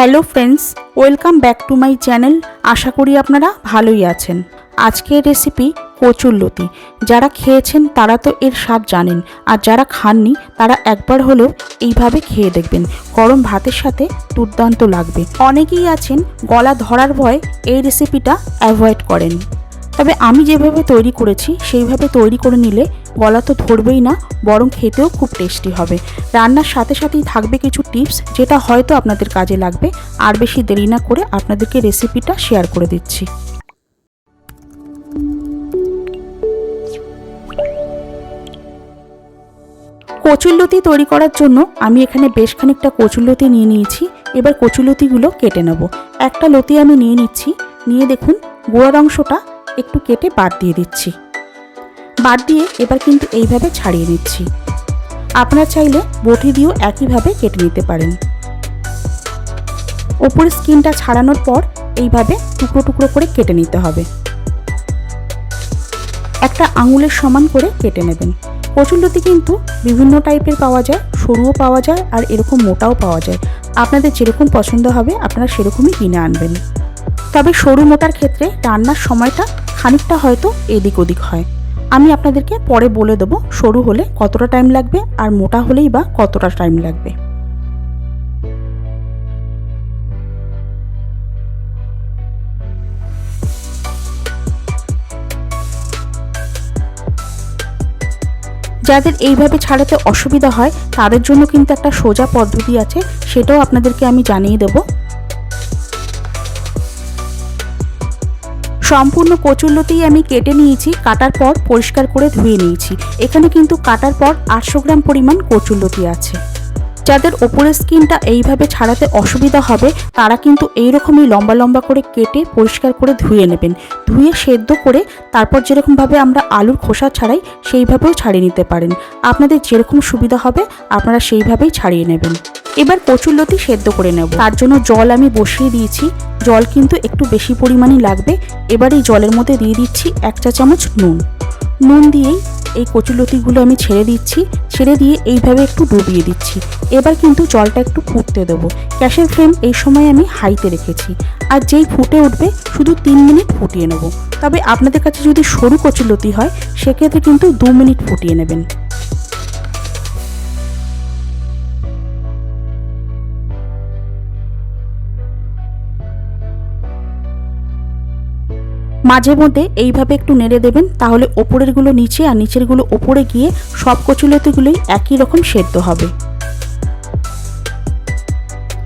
Hello friends, welcome back to my channel. আশা করি আপনারা ভালোই আছেন। আজকের রেসিপি কচুরলতি যারা খেয়েছেন তারা তো এর স্বাদ জানেন, আর যারা খাননি তারা একবার হলেও এইভাবে খেয়ে দেখবেন। গরম ভাতের সাথে দুর্দান্ত লাগবে। অনেকেই আছেন গলা ধরার ভয় এই রেসিপিটা অ্যাভয়েড করেন। তবে আমি যেভাবে তৈরি করেছি, সেইভাবে তৈরি করে নিলে গলা তো ধরবেই না, বরং খেতেও খুব টেস্টি হবে। রান্নার সাথে সাথেই থাকবে কিছু টিপস, যেটা হয়তো আপনাদের কাজে লাগবে। আর বেশি দেরি না করে আপনাদেরকে রেসিপিটা শেয়ার করে দিচ্ছি। কচুরলতি তৈরি করার জন্য আমি এখানে বেশ খানিকটা কচুরলতি নিয়ে নিয়েছি। এবার কচুরলতিগুলো কেটে নেব। একটা লতি আমি নিয়ে নিচ্ছি। নিয়ে দেখুন, গোড়ার অংশটা একটু কেটে বাদ দিয়ে দিচ্ছি। বাদ দিয়ে এবার কিন্তু এইভাবে ছাড়িয়ে নিচ্ছি। আপনারা চাইলে বটি দিয়েও একইভাবে কেটে নিতে পারেন। ওপরের স্কিনটা ছাড়ানোর পর এইভাবে টুকরো টুকরো করে কেটে নিতে হবে। একটা আঙুলের সমান করে কেটে নেবেন। কচুরলতি কিন্তু বিভিন্ন টাইপের পাওয়া যায়, সরুও পাওয়া যায় আর এরকম মোটাও পাওয়া যায়। আপনাদের যেরকম পছন্দ হবে, আপনারা সেরকমই কিনে আনবেন। তবে সরু মোটার ক্ষেত্রে রান্নার সময়টা খানিকটা হয়তো এদিক ওদিক হয়। আমি আপনাদেরকে পরে বলে দেবো সরু হলে কতটা টাইম লাগবে আর মোটা হলেই বা কতটা টাইম লাগবে। যাদের এইভাবে ছাড়াতে অসুবিধা হয়, তাদের জন্য কিন্তু একটা সোজা পদ্ধতি আছে, সেটাও আপনাদেরকে আমি জানিয়ে দেবো। সম্পূর্ণ কচুল্লতেই আমি কেটে নিয়েছি, কাটার পর পরিষ্কার করে ধুয়ে নিয়েছি। এখানে কিন্তু কাটার পর আটশো গ্রাম পরিমাণ কচুল্লতি আছে। যাদের ওপরের স্কিনটা এইভাবে ছাড়াতে অসুবিধা হবে, তারা কিন্তু এইরকমই লম্বা লম্বা করে কেটে পরিষ্কার করে ধুয়ে নেবেন। ধুয়ে সেদ্ধ করে তারপর যেরকমভাবে আমরা আলুর খোসা ছাড়াই, সেইভাবেও ছাড়িয়ে নিতে পারেন। আপনাদের যেরকম সুবিধা হবে, আপনারা সেইভাবেই ছাড়িয়ে নেবেন। এবার কচুরলতি সেদ্ধ করে নেব। তার জন্য জল আমি বসিয়ে দিয়েছি। জল কিন্তু একটু বেশি পরিমাণই লাগবে। এবার এই জলের মধ্যে দিয়ে দিচ্ছি এক চা চামচ নুন। নুন দিয়েই এই কচুলতিগুলো আমি ছেড়ে দিচ্ছি, ছেড়ে দিয়ে এইভাবে একটু ডুবিয়ে দিচ্ছি। এবার কিন্তু জলটা একটু ফুটতে দেবো। গ্যাসের ফ্লেম এই সময় আমি হাইতে রেখেছি। আর যেই ফুটে উঠবে, শুধু তিন মিনিট ফুটিয়ে নেব। তবে আপনাদের কাছে যদি সরু কচুলতি হয়, সেক্ষেত্রে কিন্তু দু মিনিট ফুটিয়ে নেবেন। মাঝে মধ্যে এইভাবে একটু নেড়ে দেবেন, তাহলে ওপরেরগুলো নিচে আর নিচেরগুলো ওপরে গিয়ে সব কচুলতিগুলোই একই রকম সেদ্ধ হবে।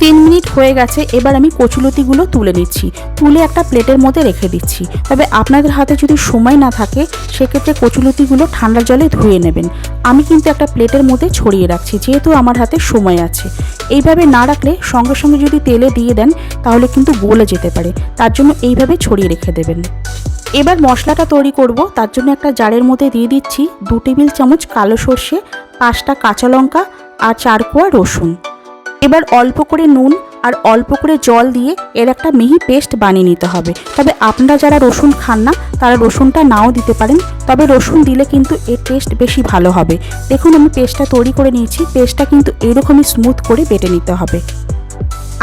তিন মিনিট হয়ে গেছে, এবার আমি কচুলতিগুলো তুলে নিচ্ছি। তুলে একটা প্লেটের মধ্যে রেখে দিচ্ছি। তবে আপনাদের হাতে যদি সময় না থাকে, সেক্ষেত্রে কচুলতিগুলো ঠান্ডা জলে ধুয়ে নেবেন। আমি কিন্তু একটা প্লেটের মধ্যে ছড়িয়ে রাখছি, যেহেতু আমার হাতে সময় আছে। এইভাবে না রাখলে সঙ্গে সঙ্গে যদি তেলে দিয়ে দেন, তাহলে কিন্তু গলে যেতে পারে। তার জন্য এইভাবে ছড়িয়ে রেখে দেবেন। এবার মশলাটা তৈরি করব। তার জন্য একটা জারের মধ্যে দিয়ে দিচ্ছি দু টেবিল চামচ কালো সর্ষে, পাঁচটা কাঁচা লঙ্কা আর চার কোয়া রসুন। এবার অল্প করে নুন আর অল্প করে জল দিয়ে এর একটা মিহি পেস্ট বানিয়ে নিতে হবে। তবে আপনারা যারা রসুন খান না, তারা রসুনটা নাও দিতে পারেন। তবে রসুন দিলে কিন্তু এর টেস্ট বেশি ভালো হবে। দেখুন, আমি পেস্টটা তৈরি করে নিয়েছি। পেস্টটা কিন্তু এরকমই স্মুথ করে বেটে নিতে হবে।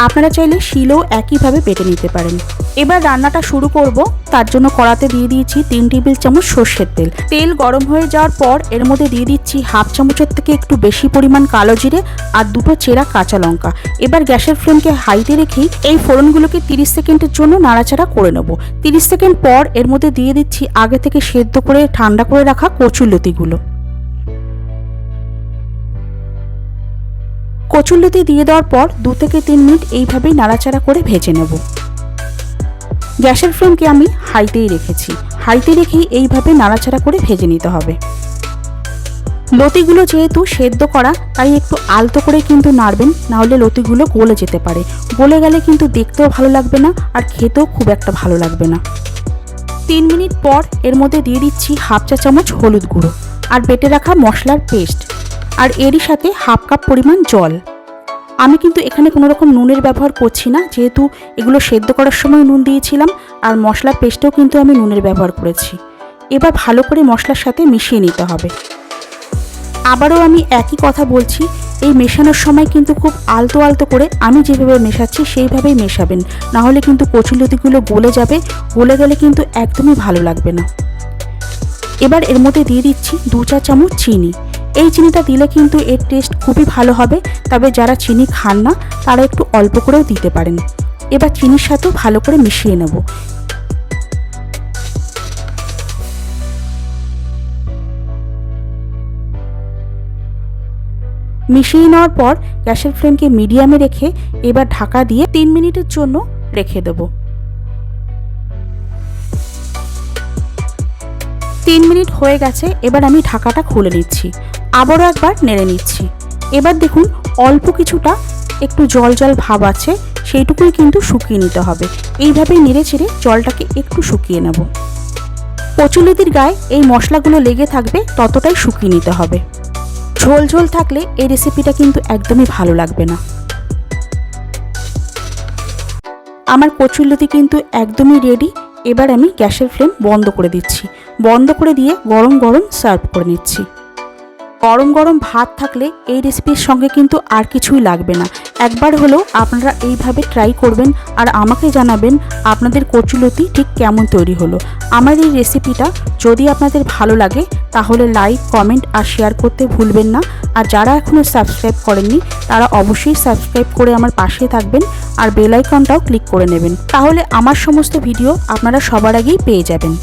আপনারা চাইলে শিলও একইভাবে বেটে নিতে পারেন। এবার রান্নাটা শুরু করব। তার জন্য কড়াতে দিয়ে দিয়েছি তিন টেবিল চামচ সর্ষের তেল। তেল গরম হয়ে যাওয়ার পর এর মধ্যে দিয়ে দিচ্ছি হাফ চামচের থেকে একটু বেশি পরিমাণ কালো জিরে আর দুটো চেরা কাঁচা লঙ্কা। এবার গ্যাসের ফ্লেমকে হাইতে রেখেই এই ফোড়নগুলোকে তিরিশ সেকেন্ডের জন্য নাড়াচাড়া করে নেব। তিরিশ সেকেন্ড পর এর মধ্যে দিয়ে দিচ্ছি আগে থেকে সেদ্ধ করে ঠান্ডা করে রাখা কচুলতিগুলো কচুরলতি দিয়ে দেওয়ার পর দু থেকে তিন মিনিট এইভাবেই নাড়াচাড়া করে ভেজে নেব। গ্যাসের ফ্লেমকে আমি হাইতেই রেখেছি। হাইতে রেখেই এইভাবে নাড়াচাড়া করে ভেজে নিতে হবে। লতিগুলো যেহেতু সেদ্ধ করা, তাই একটু আলতো করে কিন্তু নাড়বেন, নাহলে লতিগুলো গলে যেতে পারে। গলে গেলে কিন্তু দেখতেও ভালো লাগবে না, আর খেতেও খুব একটা ভালো লাগবে না। তিন মিনিট পর এর মধ্যে দিয়ে দিচ্ছি হাফ চা চামচ হলুদ গুঁড়ো, আর বেটে রাখা মশলার পেস্ট। আর এরই সাথে হাফ কাপ পরিমাণ জল। আমি কিন্তু এখানে কোনো রকম নুনের ব্যবহার করছি না, যেহেতু এগুলো সেদ্ধ করার সময় নুন দিয়েছিলাম, আর মশলার পেস্টেও কিন্তু আমি নুনের ব্যবহার করেছি। এবার ভালো করে মশলার সাথে মিশিয়ে নিতে হবে। আবারও আমি একই কথা বলছি, এই মেশানোর সময় কিন্তু খুব আলতো আলতো করে আমি যেভাবে মেশাচ্ছি সেইভাবেই মেশাবেন। নাহলে কিন্তু কচুলতিগুলো গলে যাবে, গলে গেলে কিন্তু একদমই ভালো লাগবে না। এবার এর মধ্যে দিয়ে দিচ্ছি দু চা চামচ চিনি। এই চিনিটা দিলে কিন্তু এর টেস্ট খুবই ভালো হবে। তবে যারা চিনি খান না, তারা একটু অল্প করেও দিতে পারেন। এবার চিনির সাথেও ভালো করে মিশিয়ে নেব। মিশিয়ে নেওয়ার পর গ্যাসের ফ্লেমকে মিডিয়ামে রেখে এবার ঢাকা দিয়ে তিন মিনিটের জন্য রেখে দেবো। তিন মিনিট হয়ে গেছে, এবার আমি ঢাকাটা খুলে নিচ্ছি। আবারও একবার নেড়ে নিচ্ছি। এবার দেখুন, অল্প কিছুটা একটু জল জল ভাব আছে, সেইটুকুই কিন্তু শুকিয়ে নিতে হবে। এইভাবেই নেড়ে চেড়ে জলটাকে একটু শুকিয়ে নেব। কচুলিতির গায়ে এই মশলাগুলো লেগে থাকবে, ততটাই শুকিয়ে নিতে হবে। ঝোল ঝোল থাকলে এই রেসিপিটা কিন্তু একদমই ভালো লাগবে না। আমার কচুরলতি কিন্তু একদমই রেডি এবার আমি গ্যাসের ফ্লেম বন্ধ করে দিচ্ছি। বন্ধ করে দিয়ে গরম গরম সার্ভ করে নিচ্ছি। গরম গরম ভাত থাকলে এই রেসিপির সঙ্গে কিন্তু আর কিছুই লাগবে না। একবার হলেও আপনারা এইভাবে ট্রাই করবেন আর আমাকে জানাবেন আপনাদের কচুলতি ঠিক কেমন তৈরি হলো। আমার এই রেসিপিটা যদি আপনাদের ভালো লাগে তাহলে লাইক কমেন্ট আর শেয়ার করতে ভুলবেন না। আর যারা এখনও সাবস্ক্রাইব করেননি, তারা অবশ্যই সাবস্ক্রাইব করে আমার পাশে থাকবেন আর বেল আইকনটাও ক্লিক করে নেবেন। তাহলে আমার সমস্ত ভিডিও আপনারা সবার আগেই পেয়ে যাবেন।